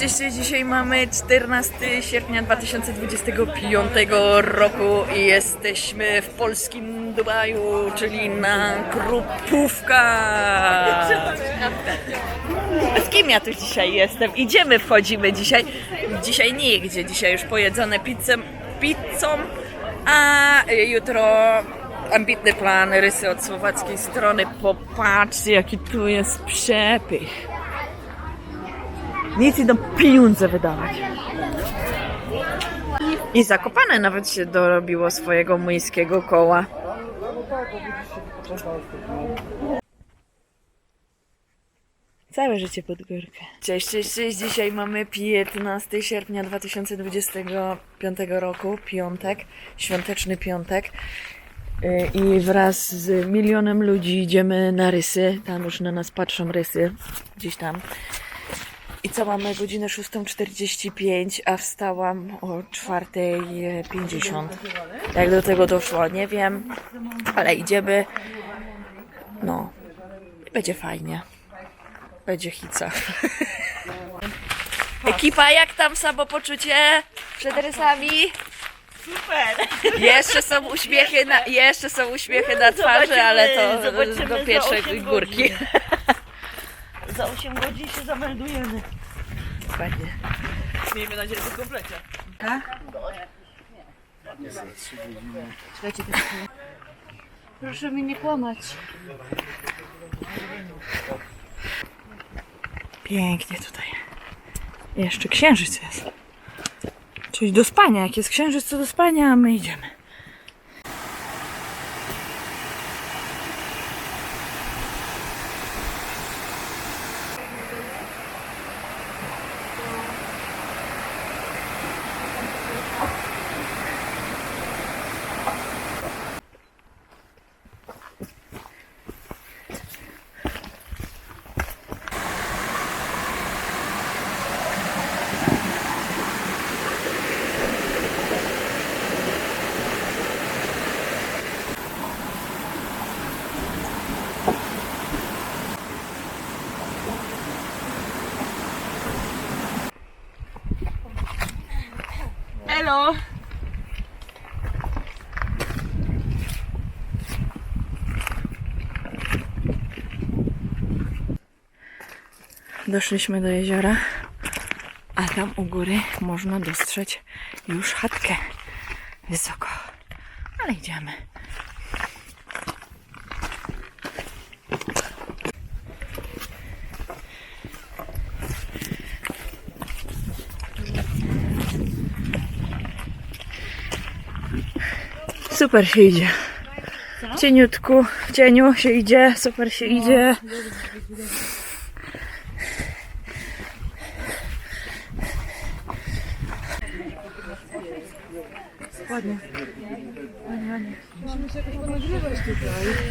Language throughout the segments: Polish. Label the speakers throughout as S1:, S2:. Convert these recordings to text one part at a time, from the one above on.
S1: Cześć. Dzisiaj mamy 14 sierpnia 2025 roku i jesteśmy w polskim Dubaju, czyli na Krupówka. Z kim ja tu dzisiaj jestem? Idziemy, wchodzimy dzisiaj. Dzisiaj nigdzie, dzisiaj już pojedzone pizzem, pizzą, a jutro ambitny plan, rysy od słowackiej strony. Popatrzcie, jaki tu jest przepych. Nic idą pieniądze wydawać. I Zakopane nawet się dorobiło swojego młyńskiego koła. Całe życie pod górkę. Cześć, cześć, cześć. Dzisiaj mamy 15 sierpnia 2025 roku, piątek, świąteczny piątek. Y, I wraz z milionem ludzi idziemy na rysy. Tam już na nas patrzą rysy, gdzieś tam. I co mamy godzinę 6.45, a wstałam o 4.50. Jak do tego doszło, nie wiem, ale idziemy. No, będzie fajnie. Będzie hica. Ekipa, jak tam samopoczucie przed rysami?
S2: Super!
S1: Jeszcze są uśmiechy na, jeszcze są uśmiechy na twarzy, ale to do pierwszej górki.
S2: Za 8 godzin się zameldujemy.
S1: Fajnie.
S2: Miejmy nadzieję, że w komplecie.
S3: Proszę mi nie kłamać.
S1: Pięknie tutaj. Jeszcze księżyc jest. Coś do spania. Jak jest księżyc, to do spania, a my idziemy.
S2: Elo!
S1: Doszliśmy do jeziora, a tam u góry można dostrzec już chatkę wysoko. Ale idziemy. Super się idzie. W cieniutku, w cieniu się idzie, super się idzie.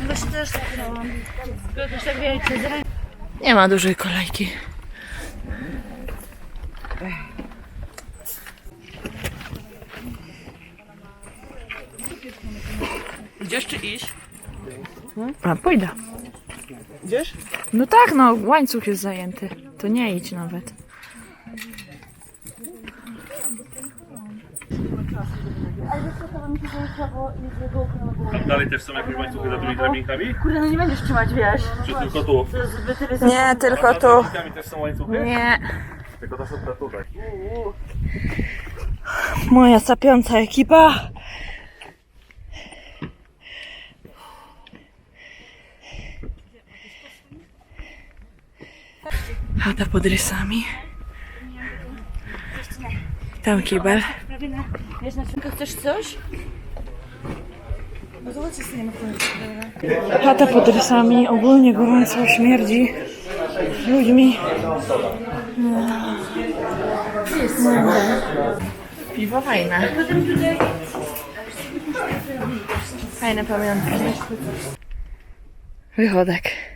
S3: Właśnie też tak chciałam. Jakoś tak wiecie, z ręki.
S1: Nie ma dużej kolejki.
S2: Idziesz czy iść?
S1: A, pójdę.
S2: Idziesz?
S1: No tak, no, łańcuch jest zajęty. To nie idź nawet.
S4: Dalej też są jakieś łańcuchy za tymi drabinkami?
S2: Kurde, no nie będziesz trzymać, wiesz.
S4: Czy tylko tu?
S2: To jest zbyt ryzyko.
S1: Nie, tylko
S4: Za
S1: tu.
S4: drabinkami też są łańcuchy?
S1: Nie.
S4: Tylko to są tutaj.
S1: Moja sapiąca ekipa. Chata pod rysami. Tam kibel.
S3: Wiesz na czym chcesz coś?
S1: Chata pod rysami, ogólnie gorąco, śmierdzi ludźmi. Piwo fajne. Fajne pamiątki. Wychodek.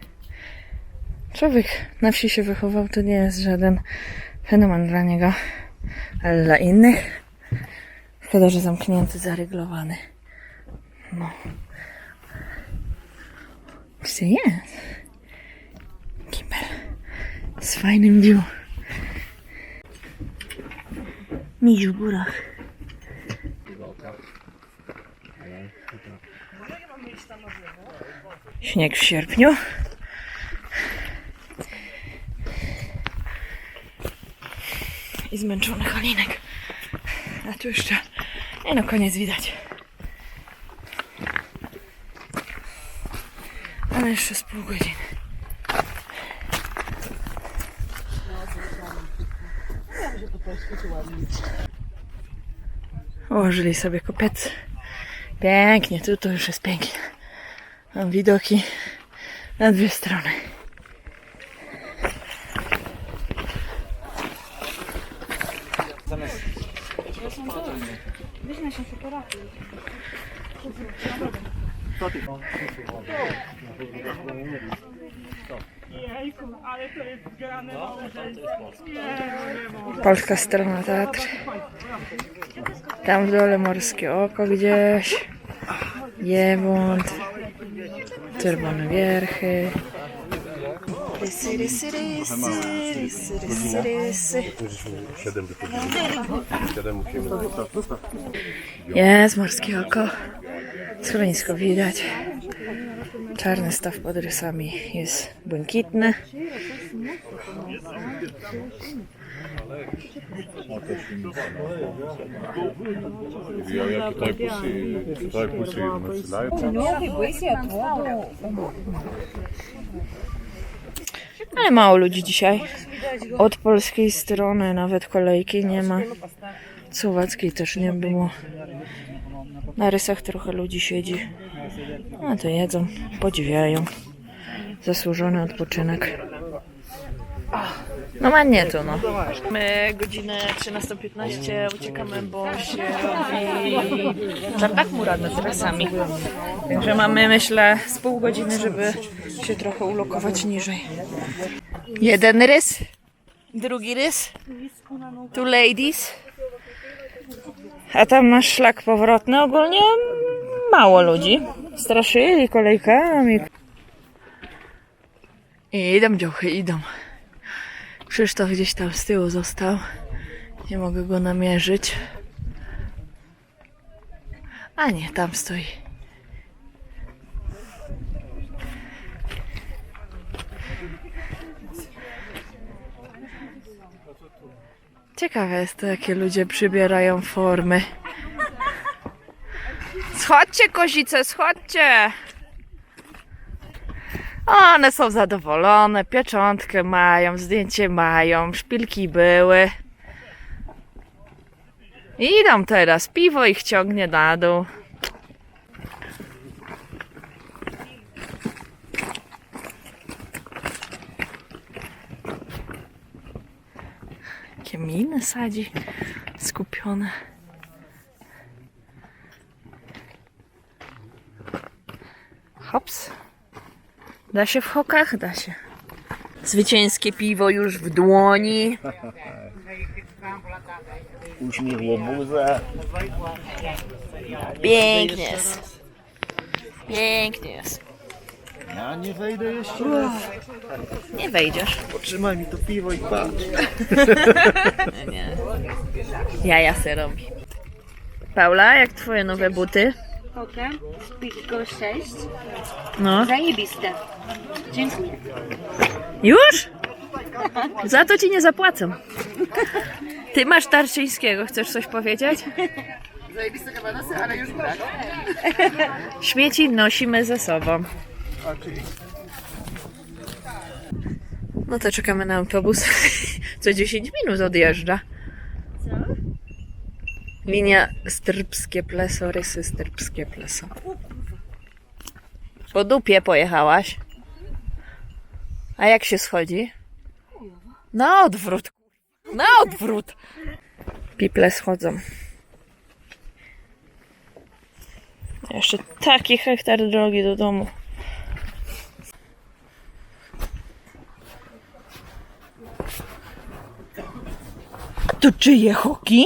S1: Człowiek na wsi się wychował, to nie jest żaden fenomen dla niego, ale dla innych szkoda, że zamknięty, zaryglowany. No. Gdzie jest? Kibel. Z fajnym view. Miś w górach. Śnieg w sierpniu. I zmęczony Halinek. A tu jeszcze... Nie no, koniec widać. Ale jeszcze z pół godziny. Ułożyli sobie kopiec. Pięknie, tu to już jest pięknie. Mam widoki na dwie strony. Polska strona teatr. Tam w dole morskie oko gdzieś. Jewąd. Czerwone wierchy. Rysy, rysy, rysy, rysy, rysy, rysy. Jest morskie oko. Schronisko widać. Czarny staw pod rysami jest błękitny.
S5: Ja tutaj pusi, tutaj pusi nasilajcie.
S1: Ale mało ludzi dzisiaj. Od polskiej strony nawet kolejki nie ma. Słowackiej też nie było. Na rysach trochę ludzi siedzi. No to jedzą, podziwiają. Zasłużony odpoczynek. No ma nie to no. My godzinę 13.15 uciekamy, bo się robi czarnak mura nad rasami. Także mamy myślę z pół godziny, żeby się trochę ulokować niżej. Jeden rys, drugi rys, two ladies. A tam nasz szlak powrotny. Ogólnie mało ludzi. Straszyli kolejkami. I idą działchy, idą. Krzysztof gdzieś tam z tyłu został. Nie mogę go namierzyć. A nie, tam stoi. Ciekawe jest to, jakie ludzie przybierają formy. Schodźcie, kozice, schodźcie! One są zadowolone, pieczątkę mają, zdjęcie mają, szpilki były. I Idą teraz, piwo ich ciągnie na dół. Jakie miny sadzi, skupione. Da się w hokach? Da się. Zwycięskie piwo już w dłoni.
S5: Uśmiech łobuza.
S1: Pięknie jest. Pięknie jest.
S5: Ja nie wejdę jeszcze.
S1: Nie wejdziesz.
S5: Potrzymaj mi to piwo i patrz.
S1: Nie. Jaja se robi. Paula, jak twoje nowe buty?
S3: Potem Spigo 6.
S1: No.
S3: Zajebiste. Dziękuję.
S1: Już? Za to ci nie zapłacę. Ty masz Tarczyńskiego, chcesz coś powiedzieć?
S2: Zajebiste chyba nosy, ale już brak.
S1: Śmieci nosimy ze sobą. No to czekamy na autobus. Co 10 minut odjeżdża. Linia Strbskie Pleso, Rysy Strbskie Pleso. Po dupie pojechałaś. A jak się schodzi? Na odwrót. Na odwrót. Piple schodzą. Jeszcze taki hektar drogi do domu. To czyje hoki?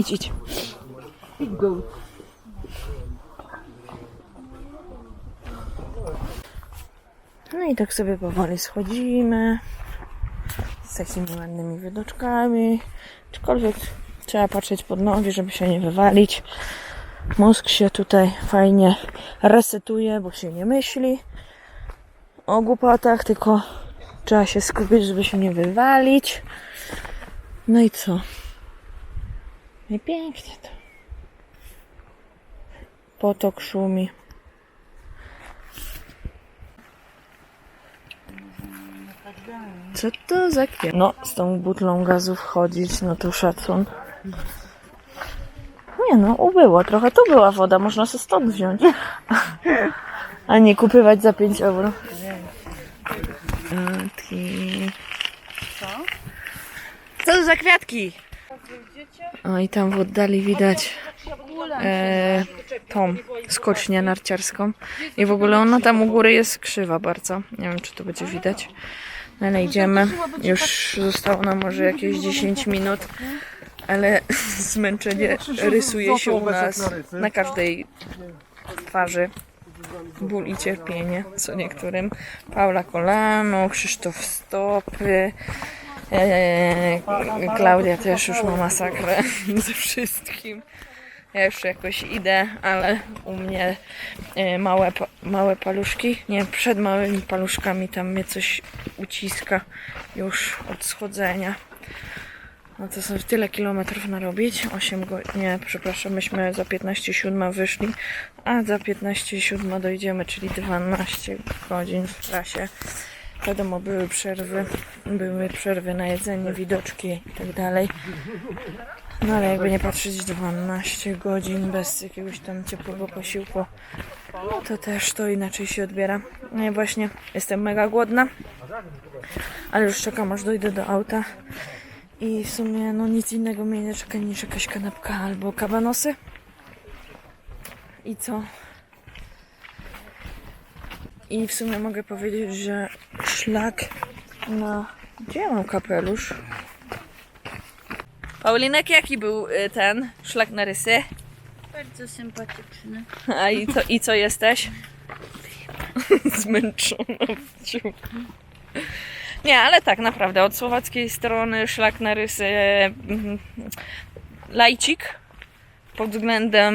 S1: Idź, idź. No i tak sobie powoli schodzimy. z takimi ładnymi widoczkami. Aczkolwiek trzeba patrzeć pod nogi, żeby się nie wywalić. Mózg się tutaj fajnie resetuje, bo się nie myśli o głupotach, tylko trzeba się skupić, żeby się nie wywalić. No i co? No i pięknie to. Potok szumi. Co to za kwiat? No, z tą butlą gazu wchodzić, no to szacun. Nie no, ubyło trochę. Tu była woda, można się stąd wziąć. A nie kupywać za 5 euro. Kwiatki. Co? Co to za kwiatki? O i tam w oddali widać e, tą skocznię narciarską. I w ogóle ona tam u góry jest krzywa bardzo. Nie wiem, czy to będzie widać. No ale idziemy. Już zostało nam może jakieś 10 minut. Ale zmęczenie rysuje się u nas na każdej twarzy. Ból i cierpienie, co niektórym. Paula kolano, Krzysztof stopy. Eee, Klaudia też już ma masakrę ze wszystkim. Ja już jakoś idę, ale u mnie e, małe, małe paluszki, nie, przed małymi paluszkami tam mnie coś uciska już od schodzenia. No to są tyle kilometrów narobić. 8 godzin, nie, przepraszam, myśmy za 15.07 wyszli, a za 15.07 dojdziemy, czyli 12 godzin w trasie. Wiadomo, były przerwy, były przerwy na jedzenie, widoczki i tak dalej. No ale jakby nie patrzeć 12 godzin bez jakiegoś tam ciepłego posiłku, no to też to inaczej się odbiera. No i właśnie jestem mega głodna, ale już czekam aż dojdę do auta. I w sumie no nic innego mnie nie czeka niż jakaś kanapka albo kabanosy. I co? I w sumie mogę powiedzieć, że szlak na... Gdzie ja mam kapelusz? Paulinek, jaki był y, ten szlak na rysy?
S3: Bardzo sympatyczny.
S1: A i co, i co jesteś? Zmęczona w. Nie, ale tak naprawdę od słowackiej strony szlak na rysy mm, lajcik pod względem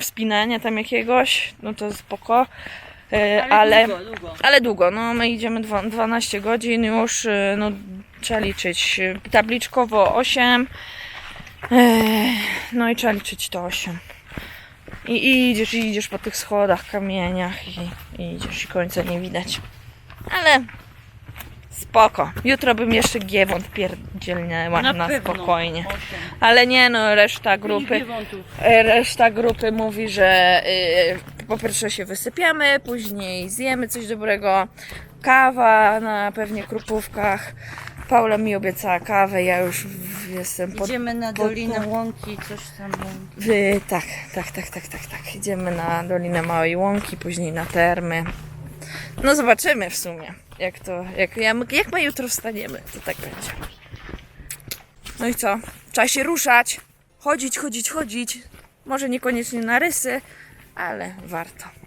S1: wspinania tam jakiegoś, no to spoko. E, Ale,
S2: Długo, długo.
S1: ale długo, no my idziemy dwa- 12 godzin już, y, no trzeba liczyć tabliczkowo 8, e, no i trzeba liczyć to 8. I, idziesz, i idziesz po tych schodach, kamieniach i, i idziesz i końca nie widać. Ale spoko. Jutro bym jeszcze Giewont pierdzielnęła na,
S2: Na
S1: spokojnie. Ale nie no, reszta grupy... Reszta grupy mówi, że y, po pierwsze się wysypiamy, później zjemy coś dobrego, kawa na pewnie krupówkach. Paula mi obiecała kawę, ja już w- jestem pod...
S2: Idziemy na
S1: pod-
S2: Dolinę Łąki, coś tam.
S1: Y, tak, tak, tak, tak, tak, tak. Idziemy na Dolinę Małej Łąki, później na Termy. No zobaczymy w sumie, jak to, jak, jak, jak my jutro wstaniemy, to tak będzie. No i co? Trzeba się ruszać, chodzić, chodzić, chodzić. Może niekoniecznie na rysy, ale warto.